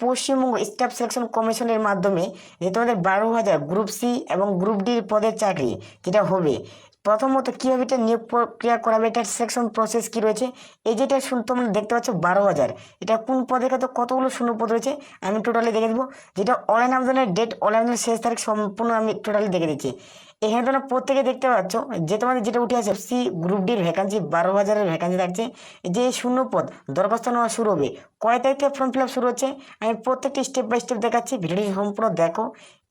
Paschimbanga staff selection কমিশনের মাধ্যমে যে তোমাদের বারো হাজার গ্রুপ সি এবং গ্রুপ ডির পদের চাকরি, যেটা হবে। প্রথমত কীভাবে এটা নিয়োগ প্রক্রিয়া করাবে, এটার সিলেকশন প্রসেস কী রয়েছে? এই যেটা শুন, তোমরা দেখতে পাচ্ছ বারো হাজার। এটা কোন পদে কত কতগুলো শূন্য পদ রয়েছে? আমি টোটালি দেখে দেবো। যেটা অনলাইন আবেদনের ডেট অনলাইন আবেদনের শেষ তারিখ সম্পূর্ণ আমি টোটালি দেখে দিচ্ছি। এখানে তোমরা প্রত্যেকে দেখতে পাচ্ছ যে তোমাদের যেটা উঠে আছে সি গ্রুপ ডির ভ্যাকান্সি বারো হাজারের ভ্যাকান্সি থাকছে। যে শূন্য পদ দরখাস্ত নেওয়া শুরু হবে, কয় তারিখ থেকে ফর্ম ফিল আপ শুরু হচ্ছে? আমি প্রত্যেকটি স্টেপ বাই স্টেপ দেখাচ্ছি। ভিডিওটি সম্পূর্ণ দেখো।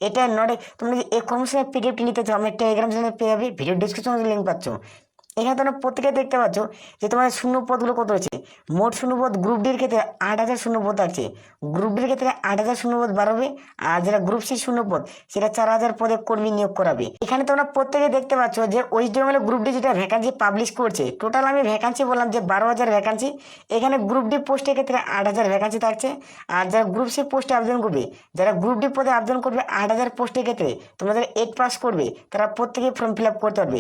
এটা নট তোমরা এই কর্মশালার পিডিএফটি নিতে চাও, আমি টেলিগ্রাম চ্যানেলে পেয়ে যাবে ভিডিও ডিসক্রিপশনে লিঙ্ক পাচ্ছ এখানে তোমরা প্রত্যেকে দেখতে পাচ্ছ যে তোমার শূন্য পদগুলো কত রয়েছে? মোট শূন্য পদ গ্রুপ ডির ক্ষেত্রে আট হাজার শূন্য পদ আছে গ্রুপ ডির ক্ষেত্রে আট হাজার শূন্য পদ বাড়াবে আর যেটা গ্রুপ সি শূন্য পদ সেটা চার হাজার পদে কর্মী নিয়োগ করাবে। এখানে তোমরা প্রত্যেকে দেখতে পাচ্ছ যে ওয়েস্ট বেঙ্গলের গ্রুপ ডি যেটা ভ্যাকান্সি পাবলিশ করছে টোটাল আমি ভ্যাকান্সি বললাম যে বারো হাজার ভ্যাকান্সি এখানে গ্রুপ ডি পোস্টের ক্ষেত্রে আট হাজার ভ্যাকান্সি থাকছে। আর যারা গ্রুপ সি পোস্টে আবেদন করবে, যারা গ্রুপ ডি পদে আবেদন করবে আট হাজার পোস্টের ক্ষেত্রে, তোমরা যারা এইট পাস করবে, তারা প্রত্যেকে ফর্ম ফিল আপ করতে পারবে।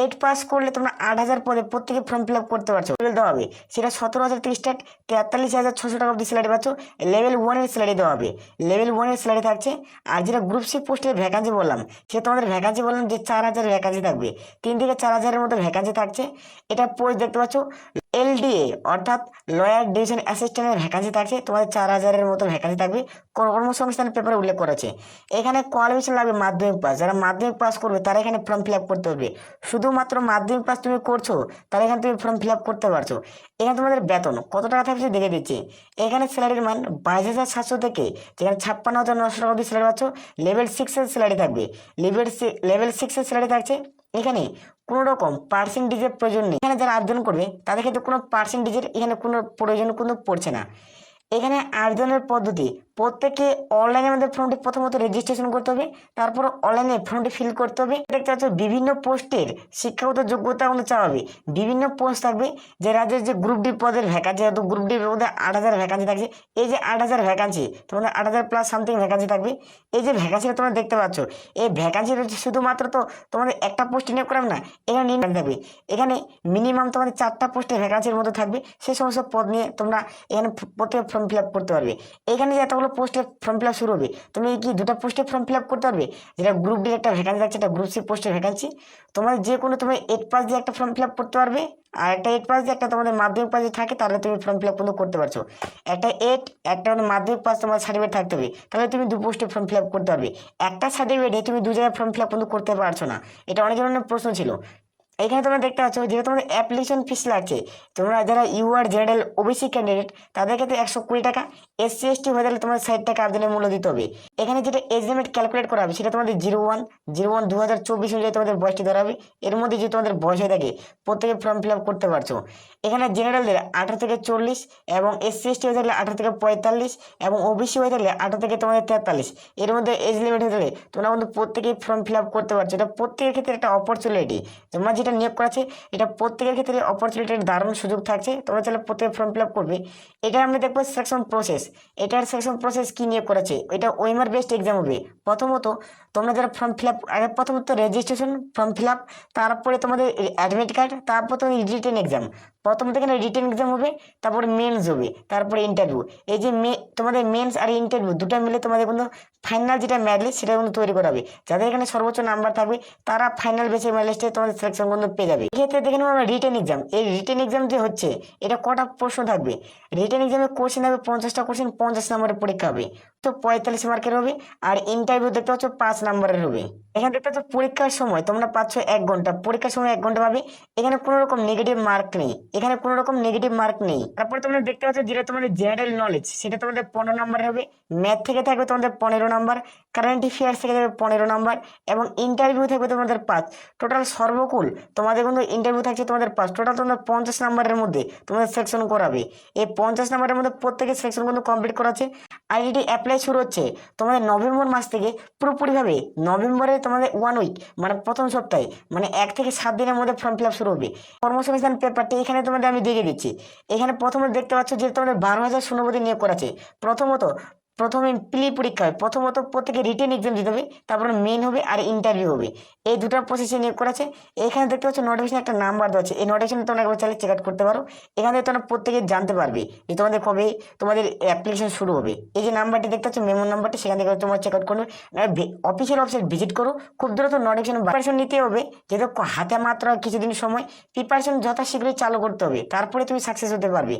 এইট পাস করলে তোমরা আট হাজার পদে প্রত্যেকে ফর্ম ফিল আপ করতে পারছ। দেওয়া হবে। সেটা সতেরো হাজার থেকে টাকা তেতাল্লিশ হাজার ছশো টাকা অব্দি স্যালারি পাচ্ছ। লেভেল ওয়ানের স্যালারি দেওয়া হবে। লেভেল ওয়ানের স্যালারি থাকছে। আর যেটা গ্রুপ সি পোস্টের ভ্যাকান্সি বললাম, সে তোমাদের ভ্যাকান্সি বললাম যে চার হাজার ভ্যাকান্সি থাকবে। তিন থেকে চার হাজারের মতো ভ্যাকান্সি থাকছে। এটা পোস্ট দেখতে পাচ্ছ এলডিএ, অর্থাৎ লয়ার ডিভিশন অ্যাসিস্ট্যান্টের ভ্যাকান্সি থাকছে। তোমাদের চার হাজারের মতো ভ্যাকান্সি থাকবে। কর্মসংস্থানের পেপারে উল্লেখ করেছে এখানে কোয়ালিফিকেশন লাগবে মাধ্যমিক পাস যারা মাধ্যমিক পাস করবে, তারা এখানে ফর্ম ফিল আপ করতে পারবে শুধুমাত্র মাধ্যমিক পাস তুমি করছ, তারা এখানে তুমি ফর্ম ফিল আপ করতে পারছ। এখানে তোমাদের বেতন, কত টাকা থাকছে দেখে দিচ্ছি। এখানে স্যালারির মান বাইশ হাজার সাতশো থেকে, যেখানে ছাপ্পান্ন হাজার নশো টাকা অব্দি স্যালারি পাচ্ছ লেভেল সিক্সের স্যালারি থাকবে। লেভেল লেভেল সিক্সের স্যালারি থাকছে এখানে কোনো রকম পার্সেন্টেজের প্রয়োজন নেই। এখানে যারা আবেদন করবে, তাদের ক্ষেত্রে কোনো পার্সেন্টেজের এখানে কোনো প্রয়োজন কোনো পড়ছে না। এখানে আবেদনের পদ্ধতি প্রত্যেকে অনলাইনের মধ্যে ফর্মটি প্রথমত রেজিস্ট্রেশন করতে হবে, তারপর অনলাইনে ফর্মটি ফিল করতে হবে। দেখতে পাচ্ছ, বিভিন্ন পোস্টের শিক্ষাগত যোগ্যতা অনুযায়ী চাওয়া হবে বিভিন্ন পোস্ট থাকবে, যে রাজ্যের যে গ্রুপ ডি পদের ভ্যাকান্সি যেহেতু গ্রুপ ডির মধ্যে আট হাজার ভ্যাকান্সি থাকছে, এই যে আট হাজার ভ্যাকান্সি তোমাদের আট হাজার প্লাস সামথিং ভ্যাকান্সি থাকবে। এই যে ভ্যাকান্সিটা তোমরা দেখতে পাচ্ছ, এই ভ্যাকান্সি শুধুমাত্র তো তোমাদের একটা পোস্ট নিয়োগ করাবে না, এখানে নির্মাণ থাকবে। এখানে মিনিমাম তোমাদের চারটা পোস্টের ভ্যাকান্সির মধ্যে থাকবে সেই সমস্ত পদ নিয়ে তোমরা এখানে প্রত্যেক ফর্ম ফিল আপ করতে পারবে। এখানে যে এতগুলো পোস্টের ফর্ম ফিল আপ শুরু হবে। তুমি কি দুটো পোস্টে ফর্ম ফিল আপ করতে পারবে? যেটা গ্রুপ ডির একটা ভ্যাকান্সি থাকছে একটা গ্রুপ সি পোস্টের ভ্যাকান্সি তোমার যে কোনো তুমি এইট পাস দিয়ে একটা ফর্ম ফিল আপ করতে পারবে। আর একটা এইট পাস দিয়ে একটা তোমাদের মাধ্যমিক পাস থাকে, তাহলে তুমি ফর্ম ফিল আপ কিন্তু করতে পারছ। একটা এইট একটা মানে মাধ্যমিক পাস তোমার সার্টিফিকেট থাকতে হবে। তাহলে তুমি দু পোস্টে ফর্ম ফিল আপ করতে পারবে। একটা সার্টিফিকেটে তুমি দু জায়গায় ফর্ম ফিল আপ কিন্তু করতে পারছ না। এটা অনেক ধরনের প্রশ্ন ছিল। এখানে তোমরা দেখতে পাচ্ছ যেটা তোমাদের অ্যাপ্লিকেশন ফিস লাগছে, তোমরা যারা ইউআর জেনারেল ওবিসি ক্যান্ডিডেট তাদের ক্ষেত্রে একশো কুড়ি টাকা। এসসি এসটি হয়ে গেলে তোমাদের ষাট টাকা আবেদনের মূল্য দিতে হবে। এখানে যেটা এজ লিমিট ক্যালকুলেট করা হবে, সেটা তোমাদের জিরো ওয়ান জিরো ওয়ান দু হাজার চব্বিশ অনুযায়ী তোমাদের বয়সটি ধরা হবে। এর মধ্যে যে তোমাদের বয়স হয়ে থাকে, প্রত্যেকে ফর্ম ফিল আপ করতে পারছ। এখানে জেনারেলদের আঠারো থেকে চল্লিশ এবং এসসি এসটি হয়ে থাকলে আঠারো থেকে পঁয়তাল্লিশ এবং ওবিসি হয়ে থাকলে আঠারো থেকে তোমাদের তেতাল্লিশ। এর মধ্যে এজ লিমিট হয়ে থাকলে তোমরা কিন্তু প্রত্যেকেই ফর্ম ফিল আপ করতে পারছ। এটা প্রত্যেকের ক্ষেত্রে একটা অপরচুনিটি তোমরা যেটা নিয়োগ করাচ্ছে এটা প্রত্যেকের ক্ষেত্রে অপরচুনিটির দারুণ সুযোগ থাকছে। তোমরা চাইলে প্রত্যেকে ফর্ম ফিল আপ করবে। এটা আমরা দেখব সেকশন প্রসেস এটার সেকশন প্রসেস কী নিয়ে করেছে? এটা ওয়েমার বেস্ট এক্সাম হবে। প্রথমত তোমরা যারা ফর্ম ফিল আপ আগে প্রথমত রেজিস্ট্রেশন ফর্ম ফিল আপ তারপরে তোমাদের অ্যাডমিট কার্ড তারপর তোমাদের রিটেন এক্সাম প্রথমত এখানে রিটেন এক্সাম হবে, তারপরে মেন্স হবে, তারপরে ইন্টারভিউ এই যে মে তোমাদের মেন্স আর ইন্টারভিউ দুটো মিলে তোমাদের কিন্তু ফাইনাল যেটা ম্যাডলিস্ট সেটা কিন্তু তৈরি করা হবে। যাদের এখানে সর্বোচ্চ নাম্বার থাকবে, তারা ফাইনাল বেসে ম্যাডলিস্টে তোমাদের সিলেকশন কিন্তু পেয়ে যাবে। এক্ষেত্রে দেখে নেব আমরা রিটেন এক্সাম এই রিটেন এক্সাম যে হচ্ছে, এটা কটা প্রশ্ন থাকবে? রিটেন এক্সামে কোশ্চেন হবে পঞ্চাশটা কোশ্চেন পঞ্চাশ নম্বরের পরীক্ষা হবে। তো পঁয়তাল্লিশ মার্কের হবে আর ইন্টারভিউ দেখতে পাচ্ছ পাঁচ নাম্বারের হবে। এখানে দেখতে পাচ্ছ পরীক্ষার সময় তোমরা পাচ্ছ এক ঘণ্টা। পরীক্ষার সময় এক ঘণ্টা পাবে এখানে কোনো রকম নেগেটিভ মার্ক নেই। এখানে কোনো রকম নেগেটিভ মার্ক নেই। তারপরে তোমরা দেখতে পাচ্ছ যেটা তোমাদের জেনারেল নলেজ সেটা তোমাদের পনেরো নাম্বার হবে। ম্যাথ থেকে থাকবে তোমাদের পনেরো নাম্বার কারেন্ট অ্যাফেয়ার্স থেকে থাকবে পনেরো নাম্বার এবং ইন্টারভিউ থাকবে তোমাদের পাঁচ। টোটাল সর্বকুল তোমাদের কিন্তু ইন্টারভিউ থাকছে তোমাদের পাঁচ। টোটাল তোমাদের পঞ্চাশ নাম্বারের মধ্যে তোমাদের সেকশন করাবে। এই পঞ্চাশ নাম্বারের মধ্যে প্রত্যেকের সেকশন কিন্তু কমপ্লিট করা আছে। আইডিটি অ্যাপ্লাই শুরু হচ্ছে, তোমাদের নভেম্বর মাস থেকে পুরোপুরিভাবে নভেম্বরে তোমাদের ওয়ান উইক মানে প্রথম সপ্তাহে মানে এক থেকে সাত দিনের মধ্যে ফর্ম ফিল আপ শুরু হবে। কর্মসংস্থান পেপারটি এখানে তোমাদের আমি দেখে দিচ্ছি। এখানে প্রথমে দেখতে পাচ্ছ যে তোমাদের বারো হাজার শূন্যপতি নিয়োগ করা আছে। প্রথমত প্রথমে প্রি পরীক্ষা হবে প্রথমত প্রত্যেকে রিটেন এক্সাম দিতে হবে, তারপরে মেন হবে আর ইন্টারভিউ হবে। এই দুটো প্রসেসে নিয়োগ করেছে এখানে দেখতে পাচ্ছ নোটিফিকেশন একটা নাম্বার দেওয়া আছে। এই নোটিফিকেশন তোমরা একবার চাইলে চেক আউট করতে পারো। এখান থেকে তোমরা প্রত্যেকে জানতে পারবে যে তোমাদের কবে তোমাদের অ্যাপ্লিকেশন শুরু হবে। এই যে নাম্বারটি দেখতে পাচ্ছ মেমো নাম্বারটি সেখান থেকে তোমরা চেক আউট করবে অফিসিয়াল ওয়েবসাইট ভিজিট করো। খুব দ্রুত নোটিফিকেশন প্রিপারেশন নিতে হবে। যেহেতু হাতে মাত্র কিছুদিন সময় প্রিপারেশন যথাশীঘ্রই চালু করতে হবে। তারপরে তুমি সাকসেস হতে পারবে।